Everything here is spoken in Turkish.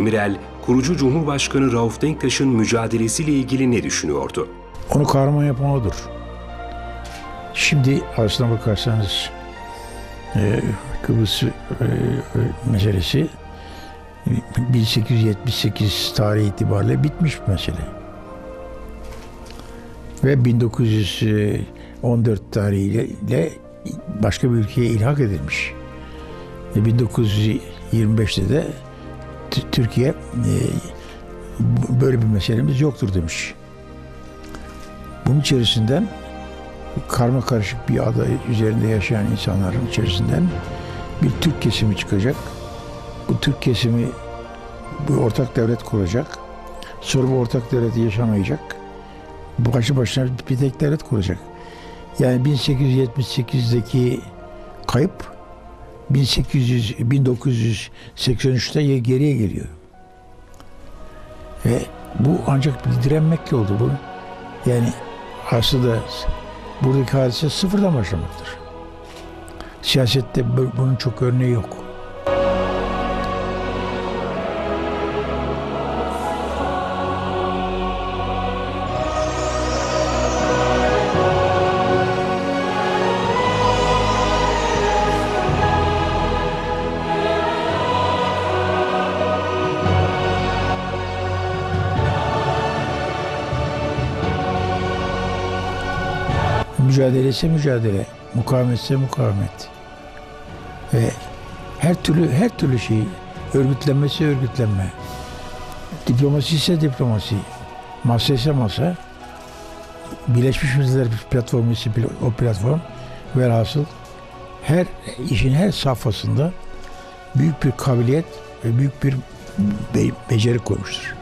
Demirel, kurucu Cumhurbaşkanı Rauf Denktaş'ın mücadelesiyle ilgili ne düşünüyordu? Onu kahraman yapan odur. Şimdi aslına bakarsanız e, Kıbrıs e, e, meselesi e, 1878 tarihi itibariyle bitmiş bir mesele. Ve 1914 tarihiyle başka bir ülkeye ilhak edilmiş. Ve 1925'te de Türkiye e, böyle bir meselemiz yoktur demiş. Bunun içerisinden karma karışık bir ada üzerinde yaşayan insanların içerisinden bir Türk kesimi çıkacak. Bu Türk kesimi bu ortak devlet kuracak. Sonra bu ortak devleti yaşamayacak. Bu başı başına bir tek devlet kuracak. Yani 1878'deki kayıp 1800 1983'te geriye geliyor. Ve bu ancak bir direnmek oldu bu. Yani aslında buradaki hadise sıfırdan başlamaktır. Siyasette bu- bunun çok örneği yok. Mücadele ise mücadele, mukavemet ise mukavemet. Ve her türlü her türlü şey örgütlenmesi örgütlenme. Diplomasi ise diplomasi. Masa ise masa. Birleşmiş Milletler platformu ise o platform. Velhasıl her işin her safhasında büyük bir kabiliyet ve büyük bir be- beceri koymuştur.